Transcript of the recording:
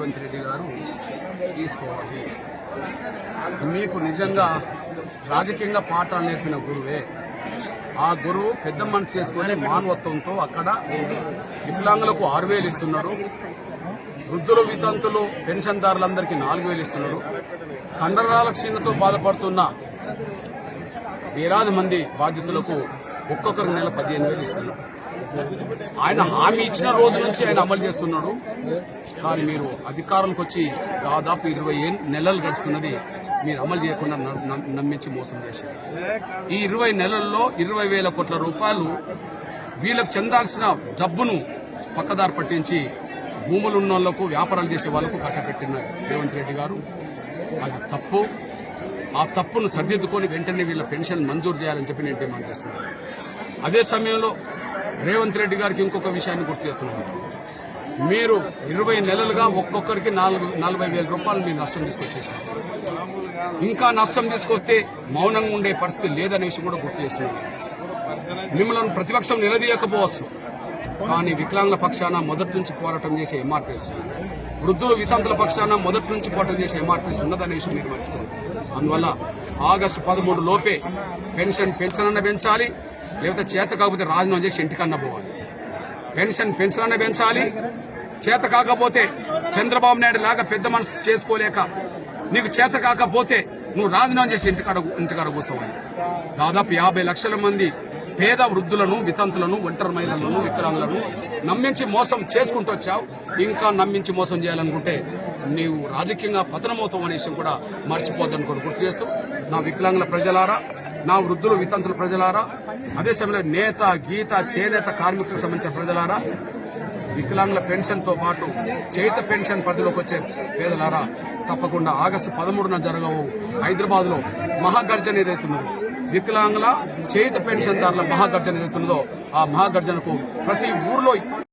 రేవంత్ రెడ్డి గారు తీసుకోవాలి. మీకు నిజంగా రాజకీయంగా పాఠాలు నేర్పిన గురువే. ఆ గురువు పెద్ద మనసు చేసుకొని మానవత్వంతో అక్కడ వికలాంగులకు ఆరు వేలు ఇస్తున్నారు వృద్ధులు వితంతులు పెన్షన్దారులందరికీ నాలుగు వేలు ఇస్తున్నారు కండరాల క్షీణతో బాధపడుతున్న వేలాది మంది బాధితులకు ఒక్కొక్కరు నెల పదిహేను వేలు ఇస్తున్నారు ఆయన హామీ ఇచ్చిన రోజు నుంచి ఆయన అమలు చేస్తున్నాడు. కానీ మీరు అధికారంకి వచ్చి దాదాపు ఇరవై నెలలు గడుస్తున్నది మీరు అమలు చేయకుండా న- నమ్మించి మోసం చేశారు. ఈ ఇరవై నెలల్లో ఇరవై వేల కోట్ల రూపాయలు వీళ్ళకు చెందాల్సిన డబ్బును పక్కదారి పట్టించి భూములు ఉన్న వాళ్ళకు వ్యాపారాలు చేసే వాళ్ళకు కట్టబెట్టిన రేవంత్ రెడ్డి గారు. అది తప్పు. ఆ తప్పును సరిదిద్దుకొని వెంటనే వీళ్ళ పెన్షన్ మంజూరు చేయాలని చెప్పి నేను డిమాండ్ చేస్తున్నాను. అదే సమయంలో రేవంత్ రెడ్డి గారికి ఇంకొక విషయాన్ని గుర్తు చేస్తున్నాను. మీరు ఇరవై నెలలుగా ఒక్కొక్కరికి నాలుగు నలభై వేల రూపాయలు మీరు నష్టం తీసుకొచ్చేసారు ఇంకా నష్టం తీసుకొస్తే మౌనంగా ఉండే పరిస్థితి లేదనే విషయం కూడా గుర్తు చేస్తున్నారు మిమ్మల్ని ప్రతిపక్షం నిలదీయకపోవచ్చు. కానీ వికలాంగుల పక్షాన మొదటి నుంచి పోరాటం చేసే ఎంఆర్పీఎస్. వృద్ధులు వితంతుల పక్షాన మొదటి నుంచి పోరాటం చేసే ఎంఆర్పీఎస్ ఉన్నదనే విషయం మీరు మర్చిపోండి అందువల్ల ఆగస్టు పదమూడు లోపే పెన్షన్ పెన్షన్ అన్న పెంచాలి లేకపోతే చేత కాకపోతే రాజీనామా చేసి ఇంటికన్నా పోవాలి. పెన్షన్ పెన్షన్ పెంచాలి. చేత కాకపోతే చంద్రబాబు నాయుడు లాగా పెద్ద మనసు చేసుకోలేక నీకు చేత కాకపోతే నువ్వు రాజీనామా చేసి ఇంటికాడ ఇంటికాడ కూర్చోవాలి. దాదాపు యాభై లక్షల మంది పేద వృద్ధులను వితంతులను ఒంటరి మహిళలను వికలాంగులను నమ్మించి మోసం చేసుకుంటూ వచ్చావు. ఇంకా నమ్మించి మోసం చేయాలనుకుంటే నీవు రాజకీయంగా పతనమవుతావు అనే విషయం కూడా మర్చిపోద్దని కూడా గుర్తు చేస్తూ నా వికలాంగుల ప్రజలారా నా వృద్ధులు వితంతుల ప్రజలారా అదే సమయంలో నేత గీత చేనేత కార్మికులకు సంబంధించిన ప్రజలారా వికలాంగుల పెన్షన్తో పాటు చేత పెన్షన్ పరిధిలోకి వచ్చే పేదలారా తప్పకుండా ఆగస్టు పదమూడున జరగవు హైదరాబాద్లో మహాగర్జన ఏదైతున్నదో వికలాంగుల చేత పెన్షన్ దారుల మహాగర్జన ఏదైతున్నదో ఆ మహాగర్జనకు ప్రతి ఊర్లో